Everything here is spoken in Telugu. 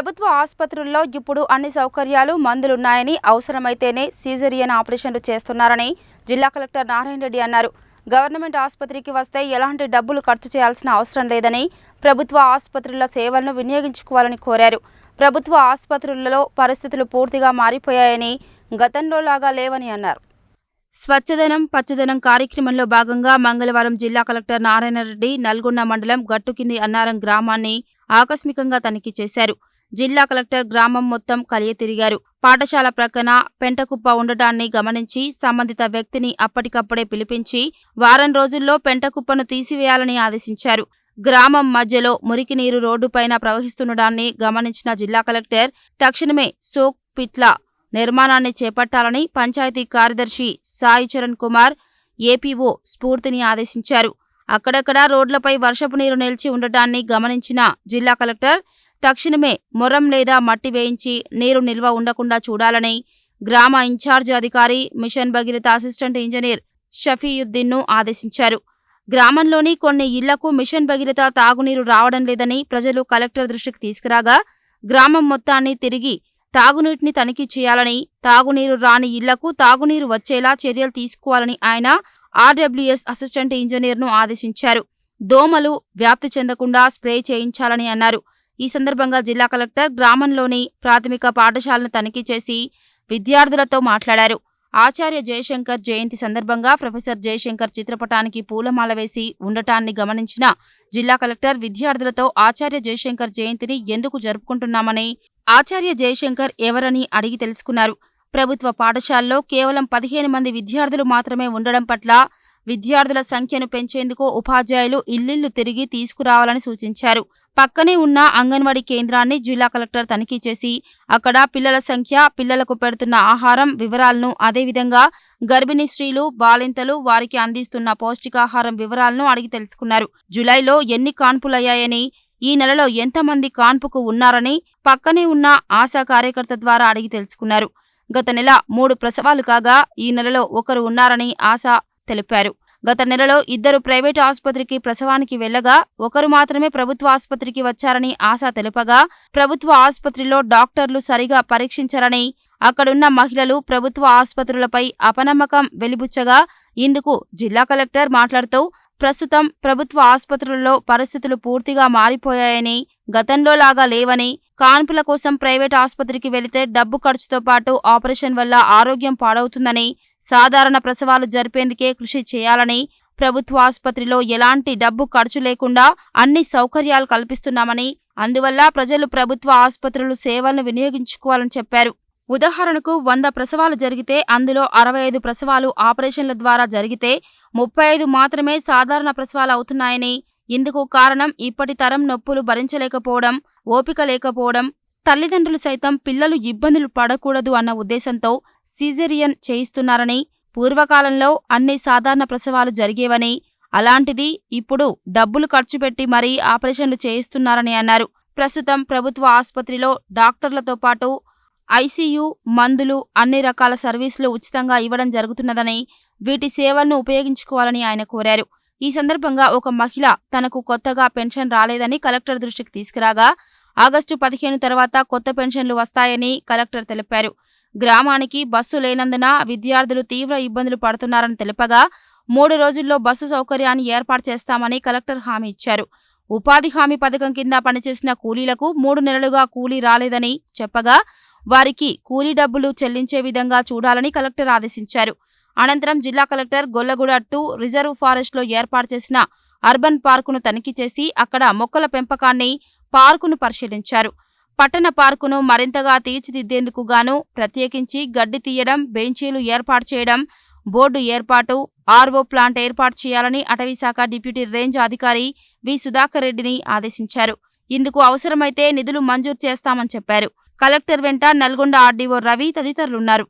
ప్రభుత్వ ఆసుపత్రుల్లో ఇప్పుడు అన్ని సౌకర్యాలు మందులున్నాయని అవసరమైతేనే సీజరియన్ ఆపరేషన్లు చేస్తున్నారని జిల్లా కలెక్టర్ నారాయణ రెడ్డి అన్నారు. గవర్నమెంట్ ఆసుపత్రికి వస్తే ఎలాంటి డబ్బులు ఖర్చు చేయాల్సిన అవసరం లేదని ప్రభుత్వ ఆసుపత్రుల సేవలను వినియోగించుకోవాలని కోరారు. ప్రభుత్వ ఆసుపత్రులలో పరిస్థితులు పూర్తిగా మారిపోయాయని గతంలో లాగా లేవని అన్నారు. స్వచ్ఛదనం పచ్చదనం కార్యక్రమంలో భాగంగా మంగళవారం జిల్లా కలెక్టర్ నారాయణ రెడ్డి నల్గొండ మండలం గట్టుకింది అన్నారం గ్రామాన్ని ఆకస్మికంగా తనిఖీ చేశారు. జిల్లా కలెక్టర్ గ్రామం మొత్తం కలియ తిరిగారు. పాఠశాల ప్రక్కన పెంటకుప్ప ఉండటాన్ని గమనించి సంబంధిత వ్యక్తిని అప్పటికప్పుడే పిలిపించి వారం రోజుల్లో పెంటకుప్పను తీసివేయాలని ఆదేశించారు. గ్రామం మధ్యలో మురికి నీరు రోడ్డుపైన ప్రవహిస్తుండడాన్ని గమనించిన జిల్లా కలెక్టర్ తక్షణమే సోక్ పిట్ల నిర్మాణాన్ని చేపట్టాలని పంచాయతీ కార్యదర్శి సాయి చరణ్ కుమార్ ఏపీఓ స్ఫూర్తిని ఆదేశించారు. అక్కడక్కడ రోడ్లపై వర్షపు నీరు నిలిచి ఉండటాన్ని గమనించిన జిల్లా కలెక్టర్ తక్షణమే మొరం లేదా మట్టి వేయించి నీరు నిల్వ ఉండకుండా చూడాలని గ్రామ ఇన్ఛార్జ్ అధికారి మిషన్ భగీరథ అసిస్టెంట్ ఇంజనీర్ షఫీయుద్దీన్ను ఆదేశించారు. గ్రామంలోని కొన్ని ఇళ్ళకు మిషన్ భగీరథ తాగునీరు రావడం లేదని ప్రజలు కలెక్టర్ దృష్టికి తీసుకురాగా గ్రామం మొత్తాన్ని తిరిగి తాగునీటిని తనిఖీ చేయాలని తాగునీరు రాని ఇళ్ళకు తాగునీరు వచ్చేలా చర్యలు తీసుకోవాలని ఆయన ఆర్డబ్ల్యూఎస్ అసిస్టెంట్ ఇంజనీర్ను ఆదేశించారు. దోమలు వ్యాప్తి చెందకుండా స్ప్రే చేయించాలని అన్నారు. ఈ సందర్భంగా జిల్లా కలెక్టర్ గ్రామంలోని ప్రాథమిక పాఠశాలను తనిఖీ చేసి విద్యార్థులతో మాట్లాడారు. ఆచార్య జయశంకర్ జయంతి సందర్భంగా ప్రొఫెసర్ జయశంకర్ చిత్రపటానికి పూలమాల వేసి ఉండటాన్ని గమనించిన జిల్లా కలెక్టర్ విద్యార్థులతో ఆచార్య జయశంకర్ జయంతిని ఎందుకు జరుపుకుంటున్నామని ఆచార్య జయశంకర్ ఎవరని అడిగి తెలుసుకున్నారు. ప్రభుత్వ పాఠశాలలో కేవలం పదిహేను మంది విద్యార్థులు మాత్రమే ఉండడం పట్ల విద్యార్థుల సంఖ్యను పెంచేందుకు ఉపాధ్యాయులు ఇల్లిల్లు తిరిగి తీసుకురావాలని సూచించారు. పక్కనే ఉన్న అంగన్వాడీ కేంద్రాన్ని జిల్లా కలెక్టర్ తనిఖీ చేసి అక్కడ పిల్లల సంఖ్య పిల్లలకు పెడుతున్న ఆహారం వివరాలను అదేవిధంగా గర్భిణీ స్త్రీలు బాలింతలు వారికి అందిస్తున్న పౌష్టికాహారం వివరాలను అడిగి తెలుసుకున్నారు. జులైలో ఎన్ని కాన్పులయ్యాయని ఈ నెలలో ఎంతమంది కాన్పుకు ఉన్నారని పక్కనే ఉన్న ఆశా కార్యకర్త ద్వారా అడిగి తెలుసుకున్నారు. గత నెల మూడు ప్రసవాలు కాగా ఈ నెలలో ఒకరు ఉన్నారని ఆశ తెలిపారు. గత నెలలో ఇద్దరు ప్రైవేటు ఆసుపత్రికి ప్రసవానికి వెళ్ళగా ఒకరు మాత్రమే ప్రభుత్వ ఆసుపత్రికి వచ్చారని ఆశ తెలుపగా ప్రభుత్వ ఆసుపత్రిలో డాక్టర్లు సరిగా పరీక్షించరని అక్కడున్న మహిళలు ప్రభుత్వ ఆసుపత్రులపై అపనమ్మకం వెలిబుచ్చగా ఇందుకు జిల్లా కలెక్టర్ మాట్లాడుతూ ప్రస్తుతం ప్రభుత్వ ఆసుపత్రుల్లో పరిస్థితులు పూర్తిగా మారిపోయాయని గతంలో లాగా లేవని కాన్పుల కోసం ప్రైవేట్ ఆసుపత్రికి వెళితే డబ్బు ఖర్చుతో పాటు ఆపరేషన్ వల్ల ఆరోగ్యం పాడవుతుందని సాధారణ ప్రసవాలు జరిపేందుకే కృషి చేయాలని ప్రభుత్వ ఆసుపత్రిలో ఎలాంటి డబ్బు ఖర్చు లేకుండా అన్ని సౌకర్యాలు కల్పిస్తున్నామని అందువల్ల ప్రజలు ప్రభుత్వ ఆసుపత్రులు సేవలను వినియోగించుకోవాలని చెప్పారు. ఉదాహరణకు వంద ప్రసవాలు జరిగితే అందులో అరవై ఐదు ప్రసవాలు ఆపరేషన్ల ద్వారా జరిగితే ముప్పై ఐదు మాత్రమే సాధారణ ప్రసవాలు అవుతున్నాయని ఇందుకు కారణం ఇప్పటి తరం నొప్పులు భరించలేకపోవడం ఓపిక లేకపోవడం తల్లిదండ్రులు సైతం పిల్లలు ఇబ్బందులు పడకూడదు అన్న ఉద్దేశంతో సీజరియన్ చేయిస్తున్నారని పూర్వకాలంలో అన్ని సాధారణ ప్రసవాలు జరిగేవని అలాంటిది ఇప్పుడు డబ్బులు ఖర్చు పెట్టి మరీ ఆపరేషన్లు చేయిస్తున్నారని అన్నారు. ప్రస్తుతం ప్రభుత్వ ఆసుపత్రిలో డాక్టర్లతో పాటు ఐసీయూ మందులు అన్ని రకాల సర్వీసులు ఉచితంగా ఇవ్వడం జరుగుతున్నదని వీటి సేవలను ఉపయోగించుకోవాలని ఆయన కోరారు. ఈ సందర్భంగా ఒక మహిళ తనకు కొత్తగా పెన్షన్ రాలేదని కలెక్టర్ దృష్టికి తీసుకురాగా ఆగస్టు పదిహేను తర్వాత కొత్త పెన్షన్లు వస్తాయని కలెక్టర్ తెలిపారు. గ్రామానికి బస్సు లేనందున విద్యార్థులు తీవ్ర ఇబ్బందులు పడుతున్నారని తెలుపగా మూడు రోజుల్లో బస్సు సౌకర్యాన్ని ఏర్పాటు చేస్తామని కలెక్టర్ హామీ ఇచ్చారు. ఉపాధి హామీ పథకం కింద పనిచేసిన కూలీలకు మూడు నెలలుగా కూలీ రాలేదని చెప్పగా వారికి కూలీ డబ్బులు చెల్లించే విధంగా చూడాలని కలెక్టర్ ఆదేశించారు. అనంతరం జిల్లా కలెక్టర్ గొల్లగూడ టూ రిజర్వ్ ఫారెస్ట్లో ఏర్పాటు చేసిన అర్బన్ పార్కును తనిఖీ చేసి అక్కడ మొక్కల పెంపకాన్ని పార్కును పరిశీలించారు. పట్టణ పార్కును మరింతగా తీర్చిదిద్దేందుకు గాను ప్రత్యేకించి గడ్డి తీయడం బెంచీలు ఏర్పాటు చేయడం బోర్డు ఏర్పాటు ఆర్వో ప్లాంట్ ఏర్పాటు చేయాలని అటవీశాఖ డిప్యూటీ రేంజ్ అధికారి వి. సుధాకర్ రెడ్డిని ఆదేశించారు. ఇందుకు అవసరమైతే నిధులు మంజూరు చేస్తామని చెప్పారు. కలెక్టర్ వెంట నల్గొండ ఆర్డీఓ రవి తదితరులున్నారు.